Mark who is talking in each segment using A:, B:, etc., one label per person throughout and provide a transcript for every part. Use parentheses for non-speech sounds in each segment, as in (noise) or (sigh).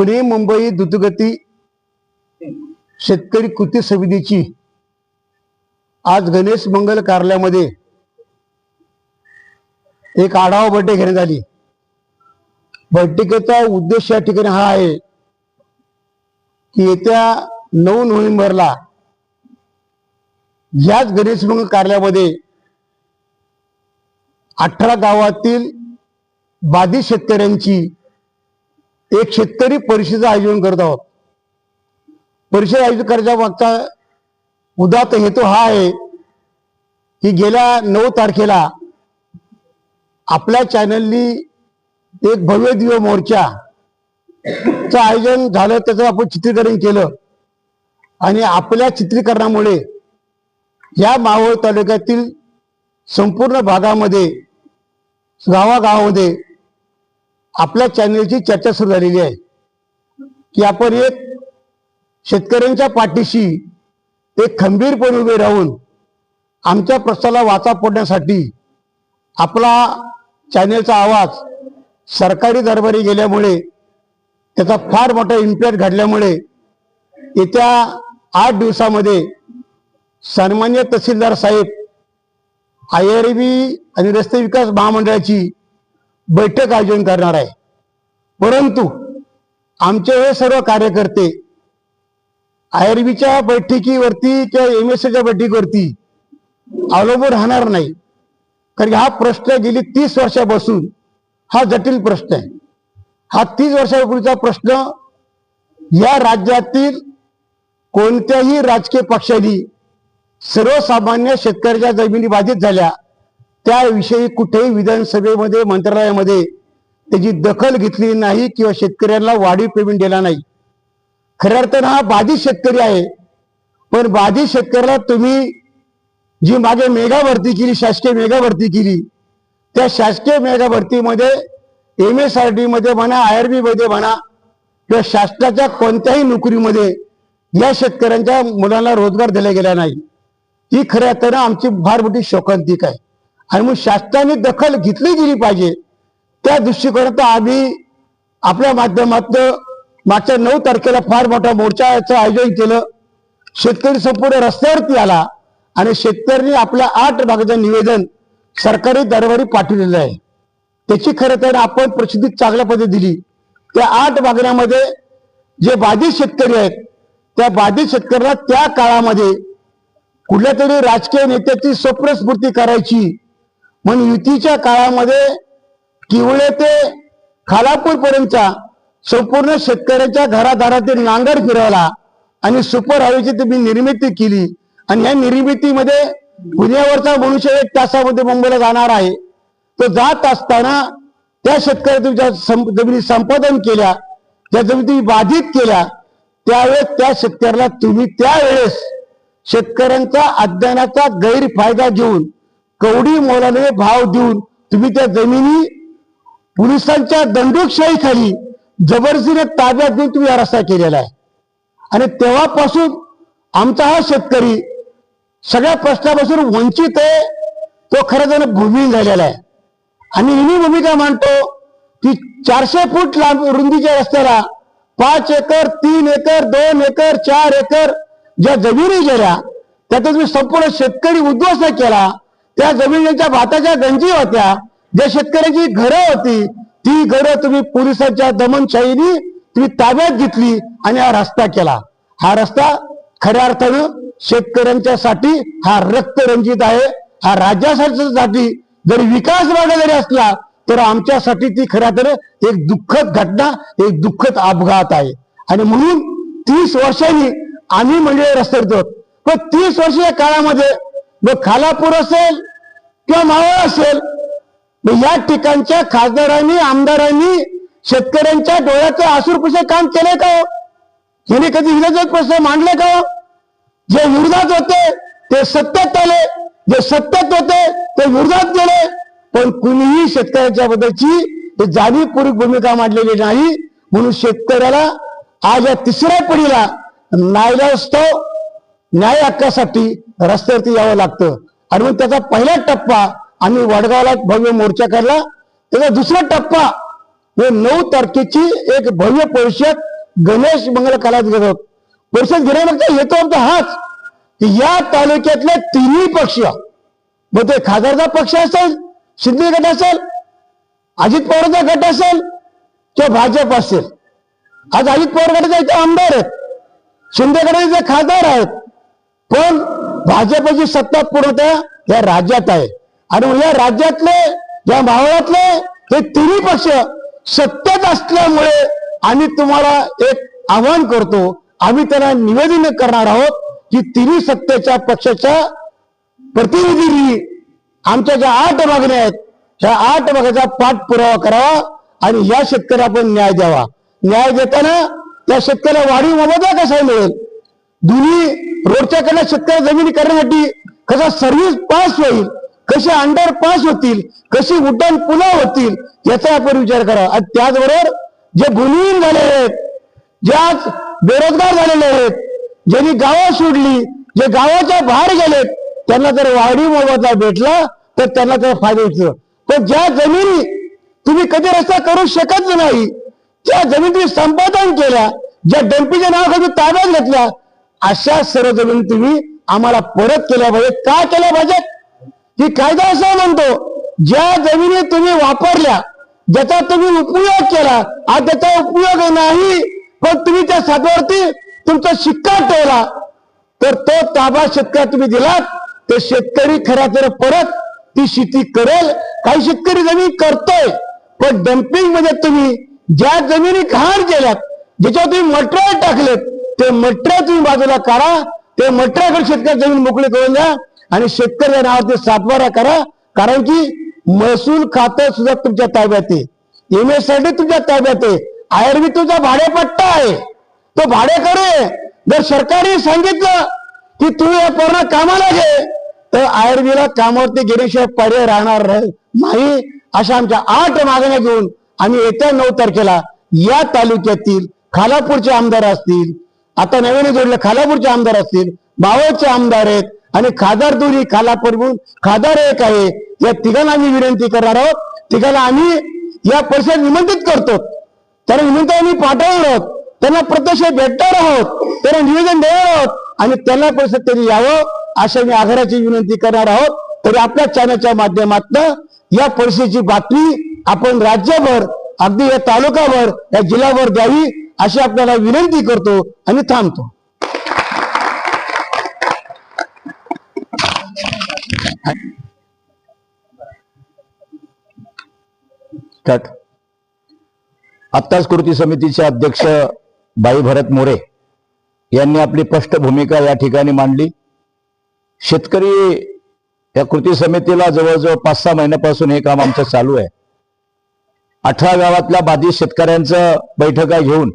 A: पुणे मुंबई द्रुतगती शेतकरी कृती समितीची आज गणेश मंगल कार्यालयामध्ये एक आढावा बैठक घेण्यात आली. बैठकीचा उद्देश या ठिकाणी हा आहे की येत्या नऊ नोव्हेंबरला याच गणेश मंगल कार्यालयामध्ये अठरा गावातील बाधित शेतकऱ्यांची एक शेतकरी परिषदेचं आयोजन करत आहोत. परिषद आयोजित करायच्या मागचा उदात्त हेतू हा आहे की गेल्या नऊ तारखेला आपल्या चॅनलनी एक भव्य दिव्य मोर्चा च आयोजन झालं त्याचं आपण चित्रीकरण केलं. आणि आपल्या चित्रीकरणामुळे या मावळ तालुक्यातील संपूर्ण भागामध्ये गावागावामध्ये आपल्या चॅनलची चर्चा सुरू झालेली आहे. की आपण एक शेतकऱ्यांच्या पाठीशी एक खंबीरपणे उभे राहून आमच्या प्रश्नाला वाचा फोडण्यासाठी आपला चॅनेलचा आवाज सरकारी दरबारी गेल्यामुळे त्याचा फार मोठा इम्पॅक्ट घडल्यामुळे येत्या आठ दिवसामध्ये सन्मान्य तहसीलदार साहेब आय आर बी आणि रस्ते विकास महामंडळाची बैठक आयोजन करणार आहे. परंतु आमचे हे सर्व कार्यकर्ते आय बैठकीवरती किंवा एम एस एच्या बैठकीवरती अवलंबून राहणार नाही. कारण हा प्रश्न गेली तीस वर्षापासून हा जटिल प्रश्न आहे. हा तीस वर्षापूर्वीचा प्रश्न या राज्यातील कोणत्याही राजकीय पक्षाने सर्वसामान्य शेतकऱ्याच्या जमिनी बाधित झाल्या त्याविषयी कुठेही विधानसभेमध्ये मंत्रालयामध्ये त्याची दखल घेतली नाही किंवा शेतकऱ्यांना वाढीव पेमेंट दिला नाही. खऱ्या अर्थानं हा बाधित शेतकरी आहे. पण बाधित शेतकऱ्याला तुम्ही जी मागे मेगा भरती केली शासकीय मेगा भरती केली त्या शासकीय मेगा भरतीमध्ये एम एस आर डी मध्ये म्हणा आय आर बी मध्ये म्हणा किंवा शासनाच्या कोणत्याही नोकरीमध्ये या शेतकऱ्यांच्या मुलांना रोजगार दिला गेला नाही. ही खऱ्या अर्थानं आमची फार मोठी शोकांतिक आहे. आणि मग शासनाने दखल घेतली गेली पाहिजे. त्या दृष्टिकोनात आम्ही आपल्या माध्यमातून मागच्या नऊ तारखेला फार मोठा मोर्चाचं आयोजन केलं. शेतकरी संपूर्ण रस्त्यावरती आला आणि शेतकऱ्यांनी आपल्या आठ भागाचं निवेदन सरकारी दरबारी पाठवलेलं आहे. त्याची खरं तर आपण प्रसिद्धी चांगल्या पद्धती दिली. त्या आठ मागण्यामध्ये जे बाधित शेतकरी आहेत त्या बाधित शेतकऱ्यांना त्या काळामध्ये कुठल्या तरी राजकीय नेत्याची स्वप्नस्फूर्ती करायची. म्हणून युतीच्या काळामध्ये किवळे ते खालापूर पर्यंतच्या संपूर्ण शेतकऱ्यांच्या घरादारातील नांगर फिरवला आणि सुपर हायवेची तुम्ही निर्मिती केली. आणि या निर्मितीमध्ये पुण्यावरचा मनुष्य एक तासामध्ये मुंबईला जाणार आहे. तो जात असताना त्या शेतकऱ्या तुमच्या सं- जमिनी संपादन केल्या त्या जमिनी बाधित केल्या त्यावेळेस त्या शेतकऱ्याला तुम्ही त्यावेळेस शेतकऱ्यांचा अध्ययनाचा गैरफायदा घेऊन कवडी मोलाने भाव देऊन तुम्ही त्या जमिनी पोलिसांच्या दंडुकशाहीखाली जबरदस्तीने ताब्यात घेऊन तुम्ही हा रस्ता केलेला आहे. आणि तेव्हापासून आमचा हा शेतकरी सगळ्या प्रश्नापासून वंचित आहे तो खरं त्यानं भूमिहीन झालेला आहे. आणि मी भूमिका मांडतो की चारशे फूट लांब रुंदीच्या रस्त्याला पाच एकर तीन एकर दोन एकर चार एकर ज्या जमिनी गेल्या त्यात तुम्ही संपूर्ण शेतकरी उद्ध्वस्त केला. त्या जमिनीच्या भाताच्या गंजी होत्या. ज्या शेतकऱ्याची घरं होती ती घरं तुम्ही पोलिसांच्या दमनशाहीने तुम्ही ताब्यात घेतली आणि हा रस्ता केला. हा रस्ता खऱ्या अर्थानं शेतकऱ्यांच्यासाठी हा रक्तरंजित आहे. हा राज्यासाठी जरी विकास मार्ग जरी असला तर आमच्यासाठी ती खऱ्या तर एक दुःखद घटना एक दुःखद अपघात आहे. आणि म्हणून तीस वर्षांनी आम्ही म्हणजे रस्त्यावर आहोत पण तीस वर्षीय काळामध्ये मग खालापूर असेल किंवा मावळ असेल या ठिकाणच्या खासदारांनी आमदारांनी शेतकऱ्यांच्या डोळ्याचं आसूरपुसे काम केले का हो? कधी विरोधात प्रश्न मांडले का हो? जे विरोधात होते ते सत्तेत आले. जे सत्तेत होते ते विरोधात गेले. पण कुणीही शेतकऱ्यांच्या बद्दलची जाणीवपूर्वक भूमिका मांडलेली नाही. म्हणून शेतकऱ्याला आज या तिसऱ्या पिढीला असतो न्याय हक्कासाठी रस्त्यावरती यावं लागतं. आणि मग त्याचा पहिला टप्पा आम्ही वडगावला एक भव्य मोर्चा काढला. त्याचा दुसरा टप्पा हे नऊ तारखेची एक भव्य परिषद गणेश मंगल कला घेत परिषद घेण्यामागचा येतो आमचा हाच की या तालुक्यातले तिन्ही पक्ष मग ते खासदारचा पक्ष असेल शिंदे गट असेल अजित पवारचा गट असेल किंवा भाजप असेल. आज अजित पवार गटाचे इथे आमदार आहेत. शिंदे गटाचे खासदार आहेत. पण भाजपची सत्ता पूर्णतः या राज्यात आहे. आणि या राज्यातले या मावळातले हे तिन्ही पक्ष सत्तेत असल्यामुळे आम्ही तुम्हाला एक आव्हान करतो. आम्ही त्यांना निवेदन करणार आहोत की तिन्ही सत्तेच्या पक्षाच्या प्रतिनिधींनी आमच्या ज्या आठ मागण्या आहेत त्या आठ मागण्याचा पाठपुरावा करावा आणि या शेतकऱ्याला आपण न्याय द्यावा. न्याय देताना त्या शेतकऱ्याला वाढीव मोबदला कसा मिळेल? दोन्ही रोडच्या कडे शेतकरी जमिनी करण्यासाठी कसा सर्व्हिस पास होईल? कसे अंडर पास होतील कशी उड्डाण पुला होतील याचा आपण विचार करा. आणि त्याचबरोबर जे भूमिहीन झालेले आहेत जे आज बेरोजगार झालेले आहेत ज्यांनी गावं सोडली जे गावाच्या बाहेर गेलेत त्यांना जर वाढीव मोबदला भेटला तर त्यांना त्याचा फायदा होतो. पण ज्या जमिनी तुम्ही कधी रस्ता करू शकत नाही त्या जमिनी तुम्ही संपादन केल्या ज्या डंपीच्या नावाखाली ताब्यात घेतल्या अशा सर्व जमिनी तुम्ही आम्हाला परत केल्या पाहिजे का केल्या पाहिजेत? ही कायदा असा म्हणतो ज्या जमिनी तुम्ही वापरल्या ज्याचा तुम्ही उपयोग केला आज त्याचा उपयोग नाही पण तुम्ही त्या साठवरती तुमचा शिक्का ठेवला. तर तो ताबा शेतकऱ्या तुम्ही दिलात ते शेतकरी खऱ्या तर परत ती शेती करेल. काही शेतकरी जमीन करतोय पण डम्पिंगमध्ये तुम्ही ज्या जमिनी घाण केल्यात ज्याच्यावर तुम्ही मटेरियल टाकलेत ते मटेरियल तुम्ही बाजूला काढा ते मटेरियल शेतकरी जमीन मोकळी करून द्या आणि शेतकऱ्या नावाचे सातबारा करा. कारण की महसूल खातं सुद्धा तुमच्या ताब्यात आहे. एम एस तुमच्या ताब्यात आहे. आयर्वी तुमचा भाडेपट्टा आहे. तो भाडेकडे जर सरकारने सांगितलं की तुम्ही या पूर्ण कामाला घे तर आयआरबीला कामावरती गेल्याशिवाय पर्याय राहणार नाही. अशा आमच्या आठ मागण्या घेऊन आम्ही येत्या नऊ तारखेला या तालुक्यातील खालापूरचे आमदार असतील आता नवीन जोडले खालापूरचे आमदार असतील बावळचे आमदार आहेत आणि खादार दोन्ही खाला पडवून खादार एक आहे. या तिघांना आम्ही विनंती करणार आहोत. तिघांना आम्ही या परिषद निमंत्रित करतो. त्यांना विनंती आम्ही पाठवणार आहोत. त्यांना प्रत्यक्ष भेटणार आहोत. त्यांना निवेदन देणार आहोत. आणि त्यांना परिषद तरी यावं अशा मी आग्रहाची विनंती करणार आहोत. तरी आपल्या चॅनलच्या माध्यमातून या परिषदेची बातमी आपण राज्यभर अगदी या तालुकाभर या जिल्ह्याभर द्यावी अशी आपल्याला विनंती करतो आणि थांबतो.
B: आत्ताच कृती समितीचे अध्यक्ष बाई भरत मोरे यांनी आपली स्पष्ट भूमिका या ठिकाणी मांडली. शेतकरी या कृती समितीला जवळजवळ पाच सहा महिन्यापासून हे काम आमचं चालू आहे. अठरा गावातल्या बाधित शेतकऱ्यांचं बैठका घेऊन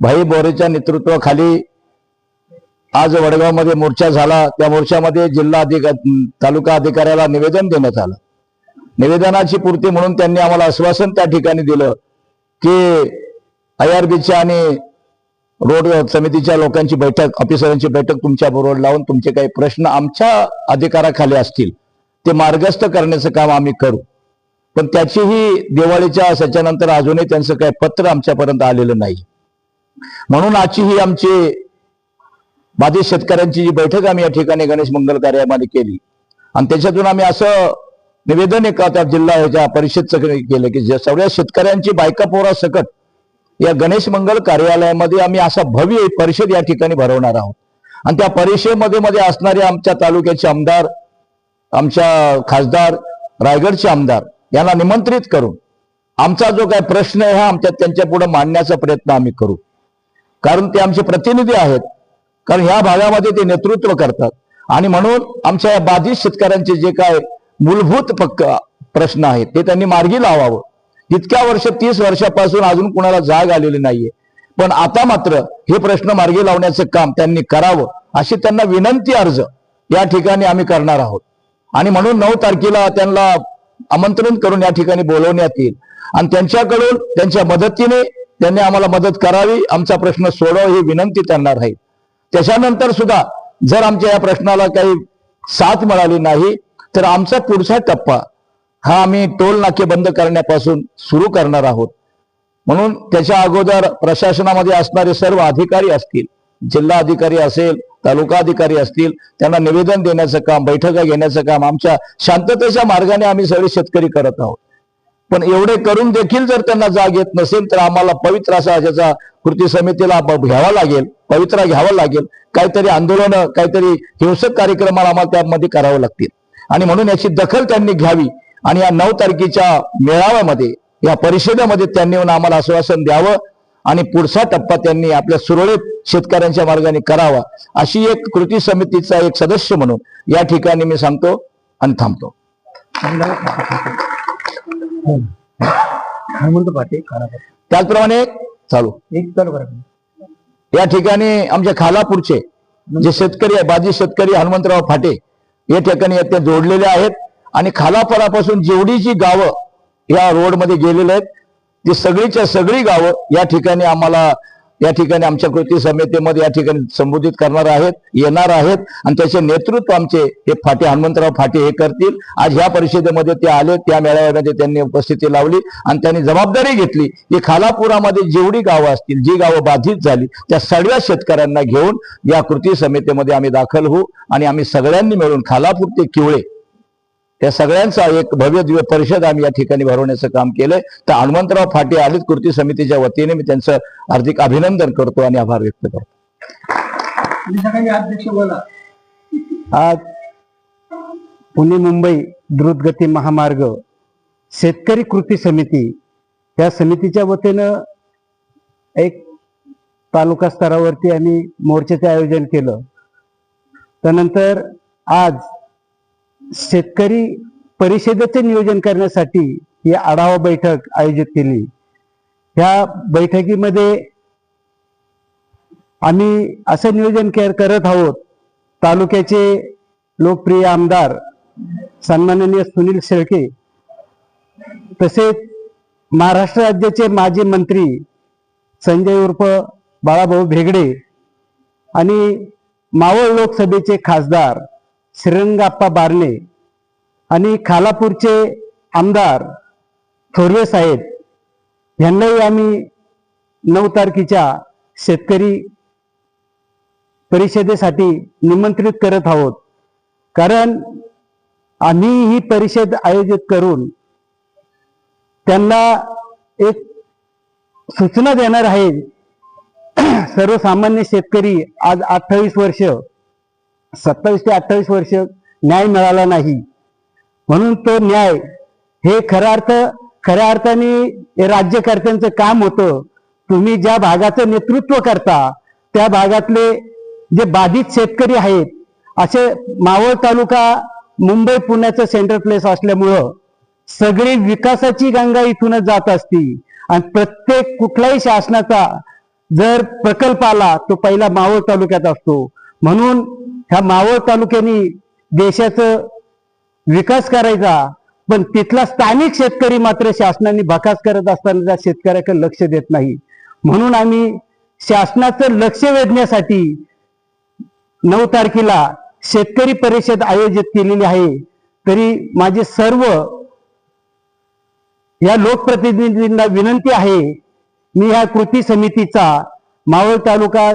B: भाई बोरेच्या नेतृत्वाखाली आज वडगावमध्ये मोर्चा झाला. त्या मोर्चामध्ये जिल्हा अधिक तालुका अधिकाऱ्याला निवेदन देण्यात आलं. निवेदनाची पूर्ती म्हणून त्यांनी आम्हाला आश्वासन त्या ठिकाणी दिलं की आय आर बीच्या आणि रोड समितीच्या लोकांची बैठक ऑफिसरांची बैठक तुमच्या बरोबर लावून तुमचे काही प्रश्न आमच्या अधिकाराखाली असतील ते मार्गस्थ करण्याचं काम आम्ही करू. पण त्याचीही दिवाळीच्या सच्यानंतर अजूनही त्यांचं काही पत्र आमच्यापर्यंत आलेलं नाही. म्हणून आजची ही आमची बाधित शेतकऱ्यांची जी बैठक आम्ही या ठिकाणी गणेश मंगल कार्यामध्ये केली. आणि त्याच्यातून आम्ही असं निवेदन एका त्या जिल्हा ह्याच्या परिषदचं केलं की सगळ्या शेतकऱ्यांची बायका पोरा सकट या गणेश मंगल कार्यालयामध्ये आम्ही असा भव्य परिषद या ठिकाणी भरवणार आहोत. आणि त्या परिषदेमध्ये मध्ये असणारे आमच्या तालुक्याचे आमदार आमच्या खासदार रायगडचे आमदार यांना निमंत्रित करून आमचा जो काही प्रश्न आहे हा आमच्या त्यांच्या पुढे मांडण्याचा प्रयत्न आम्ही करू. कारण ते आमचे प्रतिनिधी आहेत. कारण ह्या भागामध्ये ते नेतृत्व करतात. आणि म्हणून आमच्या या बाधित शेतकऱ्यांचे जे काय मूलभूत पक्क प्रश्न आहेत ते त्यांनी मार्गी लावावं. इतक्या वर्ष तीस वर्षापासून अजून कुणाला जाग आलेली नाहीये. पण आता मात्र हे प्रश्न मार्गी लावण्याचं काम त्यांनी करावं अशी त्यांना विनंती अर्ज या ठिकाणी आम्ही करणार आहोत. आणि म्हणून नऊ तारखेला त्यांना आमंत्रण करून या ठिकाणी बोलवण्यात येईल. आणि त्यांच्याकडून त्यांच्या मदतीने त्यांनी आम्हाला मदत करावी आमचा प्रश्न सोडवा ही विनंती त्यांना राहील. त्याच्यानंतर सुद्धा जर आमच्या या प्रश्नाला काही साथ मिळाली नाही तर आमचा पुढचा टप्पा हा आम्ही टोल नाके बंद करण्यापासून सुरू करणार आहोत. म्हणून त्याच्या अगोदर प्रशासनामध्ये असणारे सर्व अधिकारी असतील जिल्हा अधिकारी असेल तालुका अधिकारी असतील त्यांना निवेदन देण्याचं काम बैठका घेण्याचं काम आमच्या शांततेच्या मार्गाने आम्ही सगळे शेतकरी करत आहोत. पण एवढे करून देखील जर त्यांना जाग येत नसेल तर आम्हाला पवित्र असा ह्याचा कृती समितीला घ्यावा लागेल पवित्रा घ्यावा लागेल. काहीतरी आंदोलन काहीतरी हिंसक कार्यक्रमाला आम्हाला त्यामध्ये करावं लागतील. आणि म्हणून याची दखल त्यांनी घ्यावी आणि या नऊ तारखेच्या मेळाव्यामध्ये या परिषदेमध्ये त्यांनी येऊन आम्हाला आश्वासन द्यावं आणि पुढचा टप्पा त्यांनी आपल्या सुरळीत शेतकऱ्यांच्या मार्गाने करावा अशी एक कृती समितीचा एक सदस्य म्हणून या ठिकाणी मी सांगतो आणि थांबतो.
C: हनुमंत पाटे खानापूर
B: त्याचप्रमाणे चालू.
C: एक तर बरं.
B: या ठिकाणी आमच्या खालापूरचे जे शेतकरी आहे बाजी शेतकरी हनुमंतराव फाटे या ठिकाणी ते जोडलेले आहेत. आणि खालापरापासून जेवढी जी गावं या रोडमध्ये गेलेले आहेत ती सगळीच्या सगळी गावं या ठिकाणी आम्हाला या ठिकाणी आमच्या कृती समितीमध्ये या ठिकाणी संबोधित करणार आहेत येणार आहेत. आणि त्याचे नेतृत्व आमचे हे फाटे हनुमंतराव फाटे हे करतील. आज ह्या परिषदेमध्ये ते आले त्या मेळाव्यामध्ये त्यांनी उपस्थिती लावली आणि त्यांनी जबाबदारी घेतली की खालापुरामध्ये जेवढी गावं असतील जी गावं बाधित झाली त्या सगळ्या शेतकऱ्यांना घेऊन या कृती समितीमध्ये आम्ही दाखल होऊ आणि आम्ही सगळ्यांनी मिळून खालापूर ते किवळे त्या सगळ्यांचा एक भव्य दिव्य परिषद आम्ही या ठिकाणी भरवण्याचं काम केलंय. तर हनुमंतराव फाटे आलीत कृती समितीच्या वतीने मी त्यांचं हार्दिक अभिनंदन करतो आणि आभार व्यक्त करतो.
C: आज पुणे मुंबई द्रुतगती महामार्ग शेतकरी कृती समिती या समितीच्या वतीनं एक तालुका स्तरावरती आम्ही मोर्चाचे आयोजन केलं. त्यानंतर आज शेतकरी परिषदेचे नियोजन करण्यासाठी ही आढावा बैठक आयोजित केली. ह्या बैठकीमध्ये आम्ही असं नियोजन केअर करत आहोत तालुक्याचे लोकप्रिय आमदार सन्माननीय सुनील शेळके तसेच महाराष्ट्र राज्याचे माजी मंत्री संजय उर्फ बाळाभाऊ भेगडे आणि मावळ लोकसभेचे खासदार श्रीरंगाप्पा बारणे आणि खालापूरचे आमदार थोरवे साहेब यांनाही आम्ही नऊ तारखेच्या शेतकरी परिषदेसाठी निमंत्रित करत आहोत. कारण आम्ही ही परिषद आयोजित करून त्यांना एक सूचना देणार आहे. (clears throat) सर्वसामान्य शेतकरी आज अठ्ठावीस वर्ष सत्तावीस ते अठ्ठावीस वर्ष न्याय मिळाला नाही. म्हणून तो न्याय हे खरा अर्थ खऱ्या अर्थाने राज्यकर्त्यांचं काम होतं. तुम्ही ज्या भागाचं नेतृत्व करता त्या भागातले जे बाधित शेतकरी आहेत असे मावळ तालुका मुंबई पुण्याचं सेंटर प्लेस असल्यामुळं सगळी विकासाची गंगा इथूनच जात असती. आणि प्रत्येक कुठलाही शासनाचा जर प्रकल्प आला तो पहिला मावळ तालुक्यात असतो. म्हणून ह्या मावळ तालुक्याने देशाचं विकास करायचा पण तिथला स्थानिक शेतकरी मात्र शासनाने भकास करत असताना त्या शेतकऱ्याकडे लक्ष देत नाही. म्हणून आम्ही शासनाचं लक्ष वेधण्यासाठी नऊ तारखेला शेतकरी परिषद आयोजित केलेली आहे. तरी माझे सर्व या लोकप्रतिनिधींना विनंती आहे मी ह्या कृती समितीचा मावळ तालुका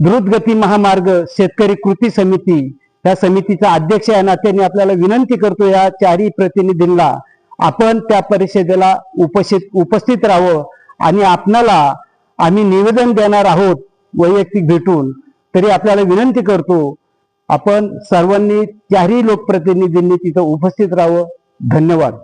C: द्रुतगती महामार्ग शेतकरी कृती समिती या समितीचा अध्यक्ष या नात्याने आपल्याला विनंती करतो या चारही प्रतिनिधींना आपण त्या परिषदेला उपस्थित उपस्थित राहावं आणि आपणाला आम्ही निवेदन देणार आहोत वैयक्तिक भेटून तरी आपल्याला विनंती करतो आपण सर्वांनी चारही लोकप्रतिनिधींनी तिथं उपस्थित राहावं. धन्यवाद.